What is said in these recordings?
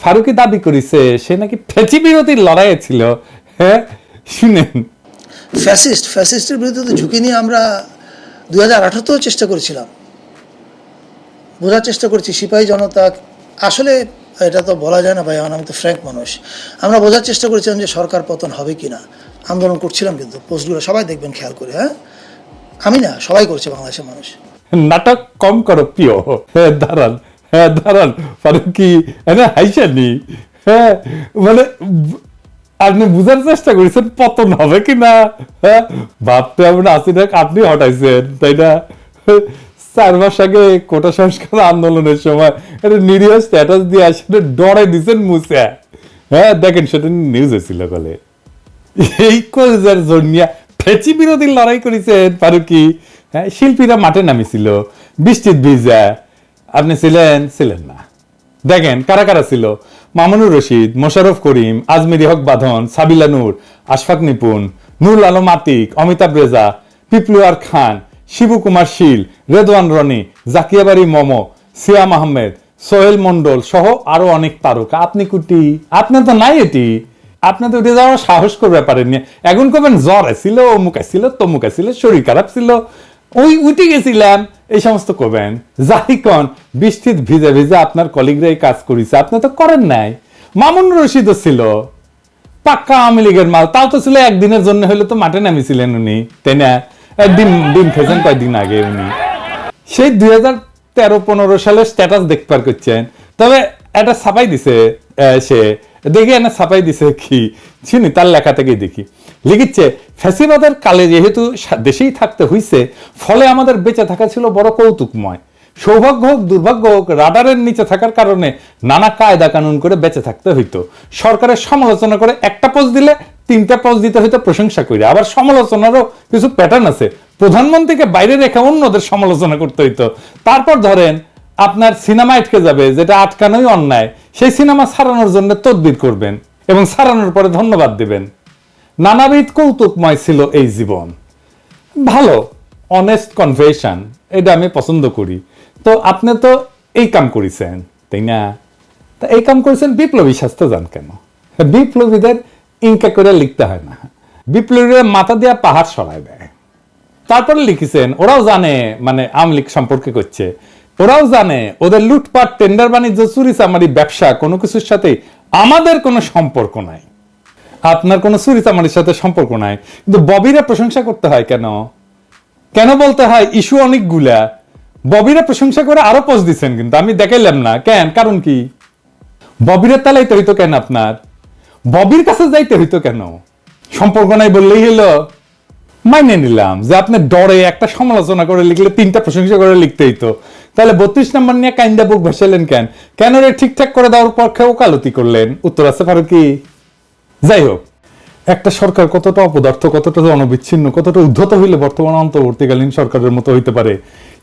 ফারুকি দাবি করেছে সে নাকি ফেঁচি বিরোধীর লড়াইয়ে ছিল। হ্যাঁ শুনেন। ফ্যাসিস্ট ফ্যাসিস্টের বিরুদ্ধে তো ঝুঁকি নিয়ে আমরা দু হাজার আঠারোতেও চেষ্টা করেছিলাম। বোঝার চেষ্টা করছি সিপাহী জনতা আসলে এটা তো বলা যায় না ভাই আমার আমি তো ফ্র্যাঙ্ক মানুষ আমরা বোঝার চেষ্টা করেছিলাম যে সরকার পতন হবে কি না আন্দোলন করছিলাম কিন্তু পোস্টগুলো সবাই দেখবেন খেয়াল করে হ্যাঁ? আমি না সবাই করছে বাংলাদেশের মানুষ। নাটক কম করো প্রিয়। হ্যাঁ দাঁড়ান। হ্যাঁ দাঁড়ান ফারুকি হ্যাঁ হাইসানি হ্যাঁ মানে আপনি বুঝার চেষ্টা করেছেন পতন হবে কি না? হ্যাঁ ভাবতে আমরা আসি না আপনি হটাইছেন, তাই না? চার মাস আগে কোটা সংস্কার আন্দোলনের সময় একটা নিরীহ স্ট্যাটাস দিয়ে আসলে ডরে দিছেন মুসে। হ্যাঁ দেখেন, সেটা নিউজ এসেছিল কলে এই কলেজের জন্যিয়া ফেচি বিরোধী লড়াই করেছেন ফারুকি। হ্যাঁ শিল্পীরা মাঠে নামিছিল, বৃষ্টির ভিজা। আপনি ছিলেন ছিলেন না। দেখেন, কারা কারা ছিল? মামুনুর রশিদ, মোশাররফ করিম, আজমিরি হক বাঁধন, সাবিলা নূর, আশফাক নিপুন নুরুল আলম আতিক, অমিতাভ রেজা, পিপলুয়ার খান, শিবু কুমার শীল, রেদওয়ান রনি, জাকিয়াবাড়ি মমো, সিয়াম আহমেদ, সোহেল মন্ডল সহ আরও অনেক তারকা। আপনি কুটি? আপনার তো নাই এটি। আপনি তো উঠে যাওয়ার সাহস করবে পারেননি এখন কবেন জ্বর ছিল অমুক ছিল তমুক ছিল শরীর খারাপ ছিল। ওই উঠে গেছিলাম, এই সমস্ত করবেন। যাই কন বৃষ্টির ভিজে ভিজে আপনার কলিগরা কাজ করেছে, আপনি তো করেন নাই। মামুন রশিদও ছিল। পাক্কা আওয়ামী লীগের মাল, তাও তো ছিল একদিনের জন্য, হলে তো মাঠে নামিছিলেন উনি, তাই না? একদিন ডিম খেয়েছেন, কয়েকদিন আগে উনি। সেই দুই হাজার তেরো পনেরো সালের স্ট্যাটাস দেখতে পার করছেন। তবে এটা ছাপাই দিছে। সে দেখি এনে ছাপাই দিছে কি? চিনি তার লেখা থেকেই দেখি। লিখিচ্ছে ফ্যাসিবাদের কালে যেহেতু দেশেই থাকতে হইছে, ফলে আমাদের বেঁচে থাকা ছিল বড় কৌতুকময়। সৌভাগ্য হোক, দুর্ভাগ্য হোক, রাডারের নিচে থাকার কারণে নানা কায়দা কানুন করে বেঁচে থাকতে হইতো। সরকারের সমালোচনা করে একটা পোস্ট দিলে তিনটা পোস্ট দিতে হইতো প্রশংসা করে আবার সমালোচনারও কিছু প্যাটার্ন আছে। প্রধানমন্ত্রীকে বাইরে রেখে অন্যদের সমালোচনা করতে হইতো। তারপর ধরেন আপনার সিনেমা আটকে যাবে, যেটা আটকানোই অন্যায়। সেই সিনেমা ছাড়ানোর জন্য তদবির করবেন এবং ছাড়ানোর পরে ধন্যবাদ দিবেন। নানাবিধ কৌতুকময় ছিল এই জীবন। ভালো অনেস্ট কনভেশন এটা আমি পছন্দ করি। তো আপনি তো এই কাম করেছেন, তাই না? তা এই কাম করেছেন বিপ্লবী স্বাস্থ্য যান কেন? বিপ্লবীদের ইনকা করে লিখতে হয় না। বিপ্লবীরা মাথা দিয়া পাহাড় সরায় দেয়। তারপরে লিখেছেন, ওরাও জানে মানে আওয়ামী লীগ সম্পর্কে করছে। ওরাও জানে, ওদের লুটপাট টেন্ডার বাণিজ্য, চুরি চামারি, ব্যবসা, কোনো কিছুর সাথে আমাদের কোনো সম্পর্ক নাই। আপনার কোনো চুরি চামারির সাথে সম্পর্ক নাই। কিন্তু ববিরা প্রশংসা করতে হয় কেন? কেন বলতে হয়, ইস্যু অনেকগুলা ববিরা প্রশংসা করে আরও পোস্ট দিচ্ছেন কিন্তু, আমি দেখাইলাম না। কেন? কারণ কি? ববিরের তালাইতে হইতো কেন আপনার? ববির কাছে যাইতে হইতো কেন? সম্পর্ক নাই বললেই হলো। মাইনে নিলাম যে আপনি ডরে একটা সমালোচনা করে লিখলে তিনটা প্রশংসা করে লিখতে হইতো। তাহলে বত্রিশ নম্বর নিয়ে কাইন্দা বুক ভাসালেন কেন? কেন রে ঠিকঠাক করে দেওয়ার পক্ষে ওকালতি করলেন? উত্তর আছে ফারুকি যাই হোক, একটা সরকার কতটা অপদার্থ, কতটা অনবিচ্ছিন্ন, কতটা উদ্ধত হইলে বর্তমান অন্তর্বর্তীকালীন সরকারের মতো হইতে পারে?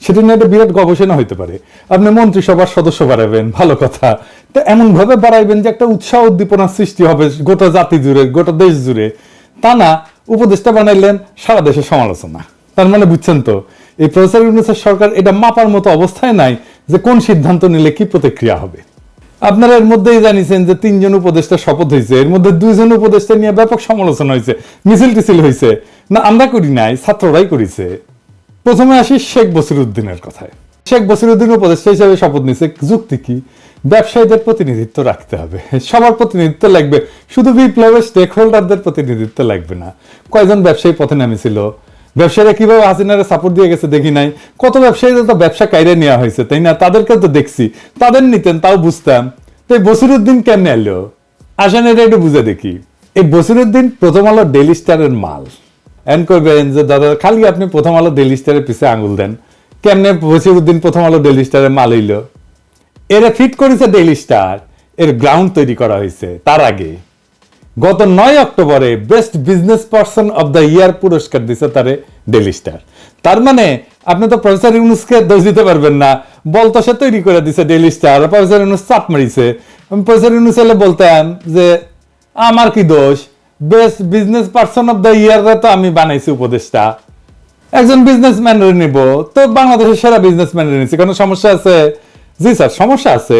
সেটা নিয়ে একটা বিরাট গবেষণা হইতে পারে। আপনি মন্ত্রিসভার সদস্য বাড়াবেন ভালো কথা। তো এমন ভাবে বাড়াইবেন যে একটা উৎসাহ উদ্দীপনার সৃষ্টি হবে গোটা জাতি জুড়ে, গোটা দেশ জুড়ে। তা না, উপদেষ্টা বানাইলেন, সারা দেশের সমালোচনা। তার মানে বুঝছেন তো? এই প্রফেসর ইউনুসের সরকার এটা মাপার মতো অবস্থায় নাই যে কোন সিদ্ধান্ত নিলে কি প্রতিক্রিয়া হবে। আপনারা এর মধ্যেই জানিছেন যে তিনজন উপদেষ্টা শপথ হয়েছে এর মধ্যে দুইজন উপদেষ্টা নিয়ে ব্যাপক সমালোচনা হয়েছে মিছিল টিছিল হয়েছে না, আমরা করি নাই, ছাত্ররাই করেছে। প্রথমে আসি শেখ বসিরুদ্দিনের কথায়। শেখ বসিরুদ্দিন উপদেষ্টা হিসেবে শপথ নিছে, যুক্তি কি? ব্যবসায়ীদের প্রতিনিধিত্ব রাখতে হবে। সবার প্রতিনিধিত্ব লাগবে। শুধু বিপ্লবের স্টেক হোল্ডারদের প্রতিনিধিত্ব লাগবে না। কয়জন ব্যবসায়ী পথে নামেছিল? ব্যবসায়ীরা কীভাবে হাসিনারে সাপোর্ট দিয়ে গেছে দেখি নাই। কত ব্যবসায়ীদের তো ব্যবসা কাইরে নেওয়া হয়েছে, তাই না? তাদেরকে তো দেখছি। তাদের নিতেন, তাও বুঝতাম। তো এই বসিরুদ্দিন কেমনে এলো? আসেন এটা একটু বুঝে দেখি। এই বসিরুদ্দিন প্রথম আলো ডেলি স্টারের মাল। এন করবেন যে, দাদা, খালি আপনি প্রথম আলো ডেলি স্টারের পিছে আঙুল দেন। কেমনে বসিরুদ্দিন প্রথম আলো ডেলি স্টারের মাল হইল? এরা ফিট করেছে ডেইলি স্টার এর গ্রাউন্ড তৈরি করা হয়েছে, তার আগে। গত নয় অক্টোবরে best business person of the year পুরস্কার দিছে তারে ডেলি স্টার। তার মানে আপনি তো প্রফেসর ইউনুসকে দোষ দিতে পারবেন না। বল তো সে তৈরি করে দিছে ডেলি স্টার। প্রফেসর ইউনুস চাপ মারিছে। প্রফেসর ইউনুস হলে বলতাম যে, আমার কি দোষ? Best business person of the year তো আমি বানাইছি উপদেশটা একজন বিজনেসম্যান নিব। তো বাংলাদেশের সেরা বিজনেসম্যান নিচ্ছি কোনো সমস্যা আছে? জি স্যার, সমস্যা আছে।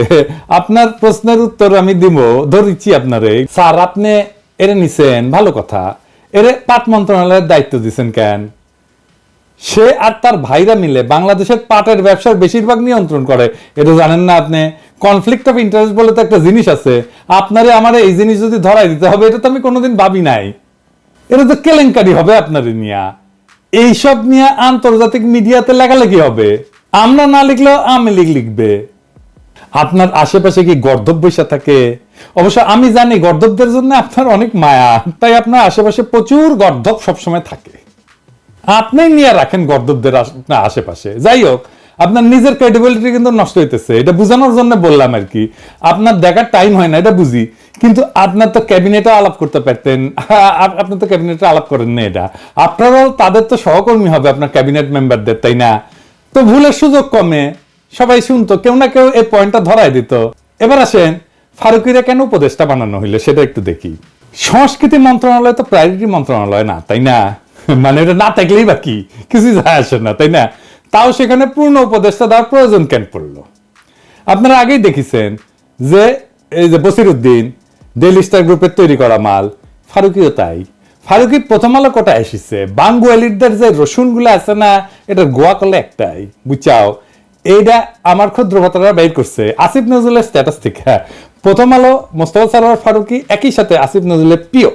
আপনার প্রশ্নের উত্তর আমি দিব, ধরিচ্ছি আপনারে। স্যার, আপনি এরে নিছেন, ভালো কথা। এরে পাট মন্ত্রণালয়ের দায়িত্ব দিছেন কেন? সে আর তার ভাইরা মিলে বাংলাদেশের পাটের ব্যবসার বেশিরভাগ নিয়ন্ত্রণ করে। এটা জানেন না আপনি কনফ্লিক্ট অফ ইন্টারেস্ট বলে তো একটা জিনিস আছে। আপনারে আমার এই জিনিস যদি ধরাই দিতে হবে, এটা তো আমি কোনোদিন ভাবি নাই। এটা তো কেলেঙ্কারি হবে আপনার নিয়া। এইসব নিয়ে আন্তর্জাতিক মিডিয়াতে লেখালেখি হবে। আমরা না লিখলেও আমি লিখ লিখবে। আপনার আশেপাশে কি গর্ধব বৈশা থাকে? অবশ্য আমি জানি গর্ধবদের জন্য আপনার অনেক মায়া, তাই আপনার আশেপাশে প্রচুর গর্ধব সবসময় থাকে। আপনি নিয়ে রাখেন গর্দবদের আপনার আশেপাশে। যাই হোক, আপনার নিজের ক্রেডিবিলিটি কিন্তু নষ্ট হইতেছে। এটা বোঝানোর জন্য বললাম আর কি। আপনার দেখার টাইম হয় না, এটা বুঝি। কিন্তু আপনার তো ক্যাবিনেটে আলাপ করতে পারতেন। আপনার তো ক্যাবিনেটে আলাপ করেন না এটা। আপনারাও তাদের তো সহকর্মী হবে আপনার ক্যাবিনেট মেম্বারদের তাই না? তো ভুলের সুযোগ কমে। সবাই শুনতো, কেউ না কেউ এই পয়েন্টটা ধরাই দিত। এবার আসেন, ফারুকিরা কেন উপদেষ্টা বানানো হইল সেটা একটু দেখি। সংস্কৃতি মন্ত্রণালয় তো প্রায়োরিটি মন্ত্রণালয় না, তাই না? মানে এটা না থাকলেই বা কি? কিছু যায় আসে না, তাই না? তাও সেখানে পূর্ণ উপদেষ্টা দেওয়ার প্রয়োজন কেন পড়ল? আপনারা আগেই দেখেছেন যে এই যে বসির উদ্দিন ডেলি স্টার গ্রুপের তৈরি করা মাল, ফারুকিও তাই। ফারুকি প্রথম আলো কোটায় এসেছে? বাঙ্গুয়ালিদের যে রসুনগুলো আছে না, এটা গোয়া করলে একটাই। বুঝাও এইটা আমার ক্ষুদ্র ভাতারা বের করছে। আসিফ নজরুলের স্ট্যাটাস থেকে প্রথম আলো মোস্তফা সারোয়ার ফারুকি একই সাথে আসিফ নজরুলের প্রিয়।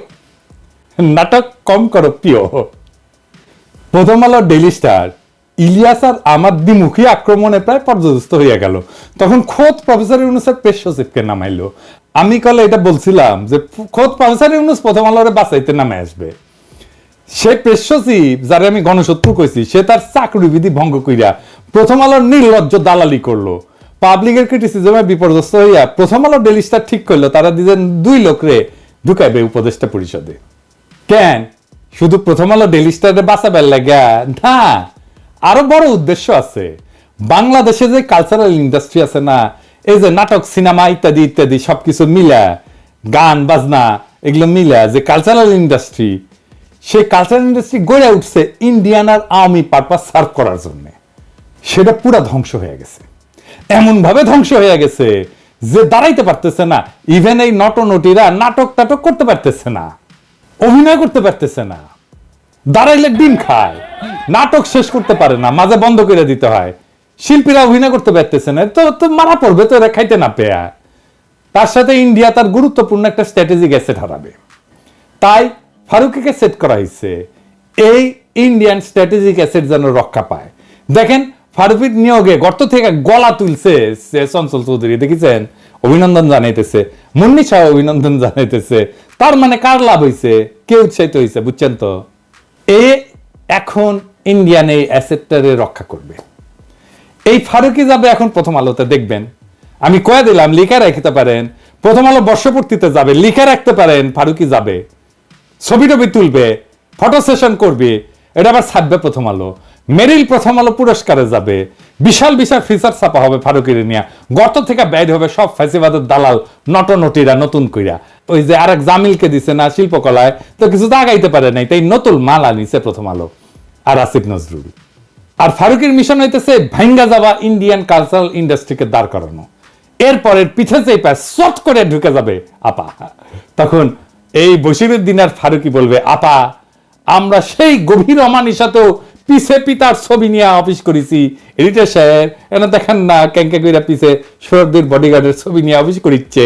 নাটক কম করো প্রিয়। প্রথম আলো ডেলি স্টার। ইলিয়াস আর আমার দ্বিমুখী আক্রমণে প্রায় পর্যদস্ত হইয়া গেল। তখন খোদ প্রফেসর ইউনুসের পেশ সচিবকে নামাইলো। আমি কলে এটা বলছিলাম যে খোদ প্রফেসর ইউনুস প্রথম আলোরে বাঁচাইতে নামে আসবে। সে পেশ যারে আমি গণশত্রু কইছি, সে তার চাকরি বিধি ভঙ্গ কইরা প্রথম আলোর নির্লজ্জ দালালি করল। পাবলিকের ক্রিটিসিজমে বিপর্যস্ত হইয়া প্রথম আলো ডেইলি স্টার ঠিক করল, তারা দিলেন দুই লোকরে ঢুকাইবে উপদেষ্টা পরিষদে। কেন? শুধু প্রথম আলো ডেইলি স্টারে বাঁচাবার লাগা? না, আরও বড় উদ্দেশ্য আছে। বাংলাদেশে যে কালচারাল ইন্ডাস্ট্রি আছে না এই যে নাটক, সিনেমা ইত্যাদি ইত্যাদি, সবকিছু মিলা, গান, বাজনা, এগুলো মিলা যে কালচারাল ইন্ডাস্ট্রি সেই কালচারাল ইন্ডাস্ট্রি গড়ে উঠছে ইন্ডিয়ান আর আওয়ামী পারপাস সার্ভ করার জন্য। সেটা পুরা ধ্বংস হয়ে গেছে। এমন ভাবে ধ্বংস হয়ে গেছে যে দাঁড়াইতে পারতেছে না। ইভেন এই নটনটিরা নাটক টাটক করতে পারতেছে না। অভিনয় করতে পারতেছে না। দাঁড়াইলে ডিম খায়। নাটক শেষ করতে পারে না। মাঝে বন্ধ করে দিতে হয়। শিল্পীরা অভিনয় করতে পারতেছে না। তো তো মারা পড়বে, তো এরা খাইতে না পেয়া। তার সাথে ইন্ডিয়া তার গুরুত্বপূর্ণ একটা স্ট্র্যাটেজিক অ্যাসেট হারাবে। তাই ফারুকিকে সেট করা হয়েছে এই ইন্ডিয়ান স্ট্র্যাটেজিক অ্যাসেট যেন রক্ষা পায়। দেখেন, ফারুকির নিয়োগে গর্ত থেকে গলা তুলছে সে চঞ্চল চৌধুরী, দেখেছেন? অভিনন্দন জানাইতেছে। মুন্নি শাহ অভিনন্দন জানাইতেছে। তার মানে কার লাভ হয়েছে কে উৎসাহিত হয়েছে বুঝছেন তো? এ এখন ইন্ডিয়ান এই অ্যাসেটটারে রক্ষা করবে। এই ফারুকি যাবে এখন প্রথম আলোতে, দেখবেন। আমি কয়ে দিলাম, লিখে রাখতে পারেন। প্রথম আলো বর্ষপূর্তিতে যাবে, লিখে রাখতে পারেন, ফারুকি যাবে। ছবি টবি তুলবে, ফটো সেশন করবে, এটা আবার ছাপবে প্রথম আলো। মেরিল প্রথম আলো পুরস্কারে যাবে। বিশাল বিশাল ফিচার ছাপা হবে ফারুকের নিয়ে। গর্ত থেকে ব্যয় হবে সব ফ্যাসিবাদের দালাল, নটনটিরা, নতুন কইরা। ওই যে আরেক জামিলকে দিছে না, শিল্পকলায়, তো কিছু তো আগাইতে পারে নাই, তাই নতুন মাল আনিছে প্রথম আলো। আর আসিফ নজরুল। আর ফারুকের মিশন হইতেছে ভাঙ্গা যাওয়া ইন্ডিয়ান কালচারাল ইন্ডাস্ট্রিকে দাঁড় করানো। এরপরের পিছে চেপা শট করে ঢুকে যাবে আপা। তখন এই বসিরুদ্দিন আর ফারুকি বলবে, আপা, আমরা সেই গভীর অমানিসাতেও পিছে পিতার ছবি নিয়ে অফিস করেছি। এডিটর সাহেব এনে দেখেন না ক্যাঙ্কা কইরা পিছে সৌরদীর বডিগার্ডের ছবি নিয়ে অফিস করিচ্ছে।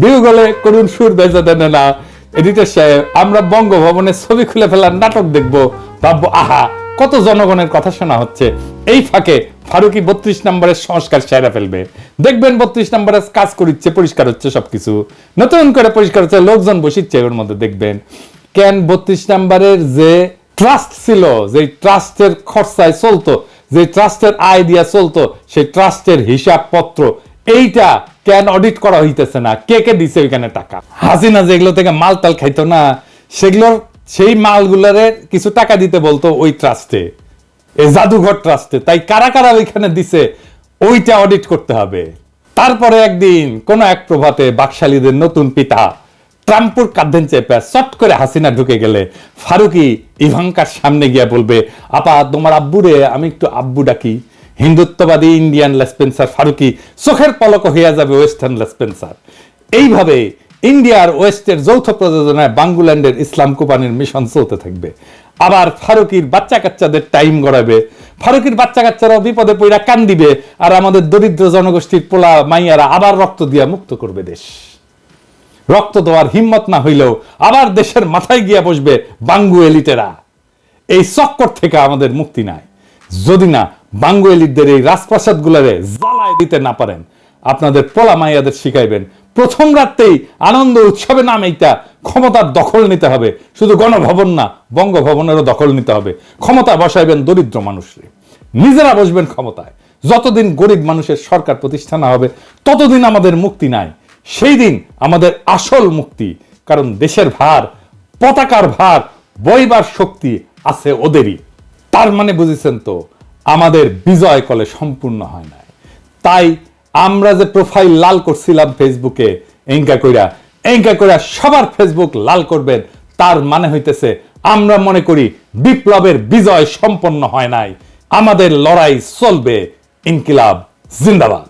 বিউ গলে করুন সুর বেজা দেন না। এডিটর সাহেব আমরা বঙ্গভবনের ছবি খুলে ফেলার নাটক দেখব। ভাববো, আহা কত জনগণের কথা শোনা হচ্ছে? এই ফাঁকে ফারুকি বত্রিশ নম্বরের সংস্কার সেরা ফেলবে। দেখবেন বত্রিশ নম্বরের কাজ করিচ্ছে, পরিষ্কার হচ্ছে সবকিছু। নতুন করে পরিষ্কার হচ্ছে, লোকজন বসিচ্ছে ওর মধ্যে, দেখবেন। কেন বত্রিশ নম্বরের যে ট্রাস্ট ছিল যে ট্রাস্টের খরচায় চলতো যে ট্রাস্টের আয় দিয়া চলতো, সেই ট্রাস্টের হিসাবপত্র, এইটা কেন অডিট করা হইতেছে না? কে কে দিছে ওইখানে টাকা? হাসিনা যেগুলো থেকে মাল টাল খাইতো না, সেগুলোর সেই মালগুলোরে কিছু টাকা দিতে বলতো ওই ট্রাস্টে এই জাদুঘর ট্রাস্টে। তাই কারা কারা ওইখানে দিছে, ওইটা অডিট করতে হবে। তারপরে একদিন কোন এক প্রভাতে বাকশালীদের নতুন পিতা ট্রাম্পুর কাঁধেন চেপে চট করে হাসিনা ঢুকে গেলে, ফারুকি ইভাঙ্কার সামনে গিয়ে বলবে, আপা, তোমার আব্বুরে আমি একটু আব্বু ডাকি। হিন্দুত্ববাদী ইন্ডিয়ান লেসপেন্সার ফারুকি চোখের পলক হইয়া যাবে ওয়েস্টার্ন লেসপেন্সার। এইভাবে ইন্ডিয়ার ওয়েস্টের যৌথ প্রযোজনায় বাঙ্গুল্যান্ডের ইসলাম কোপানির মিশন চলতে থাকবে। আবার ফারুকির বাচ্চা কাচ্চাদের টাইম গড়াবে। ফারুকির বাচ্চা কাচ্চারাও বিপদে পড়া কান দিবে আর আমাদের দরিদ্র জনগোষ্ঠীর পোলা মাইয়ারা আবার রক্ত দিয়া মুক্ত করবে দেশ। রক্ত দেওয়ার হিম্মত না হইলেও আবার দেশের মাথায় গিয়া বসবে বাঙ্গু এলিটেরা। এই চক্কর থেকে আমাদের মুক্তি নাই। যদি না বাঙ্গু এলিটদের এই রাজপ্রাসাদ গুলারে জ্বালায় দিতে না পারেন আপনাদের পোলা মাইয়াদের শিখাইবেন। প্রথম রাত্রেই আনন্দ উৎসবে নাম এইটা ক্ষমতার দখল নিতে হবে। শুধু গণভবন না, বঙ্গভবনেরও দখল নিতে হবে। ক্ষমতা বসাইবেন দরিদ্র মানুষরে। নিজেরা বসবেন ক্ষমতায়। যতদিন গরিব মানুষের সরকার প্রতিষ্ঠা না হবে, ততদিন আমাদের মুক্তি নাই। সেই দিন আমাদের আসল মুক্তি, কারণ দেশের ভার, পতাকার ভার, বইবার শক্তি আছে ওদেরই। তার মানে বুঝেছেন তো, আমাদের বিজয় কলে সম্পূর্ণ হয় নাই। তাই আমরা যে প্রোফাইল লাল করছিলাম ফেসবুকে এঙ্কা কইরা এঙ্কা কইরা সবার ফেসবুক লাল করবেন, তার মানে হইতেছে আমরা মনে করি বিপ্লবের বিজয় সম্পন্ন হয় নাই, আমাদের লড়াই চলবে, ইনকিলাব, জিন্দাবাদ।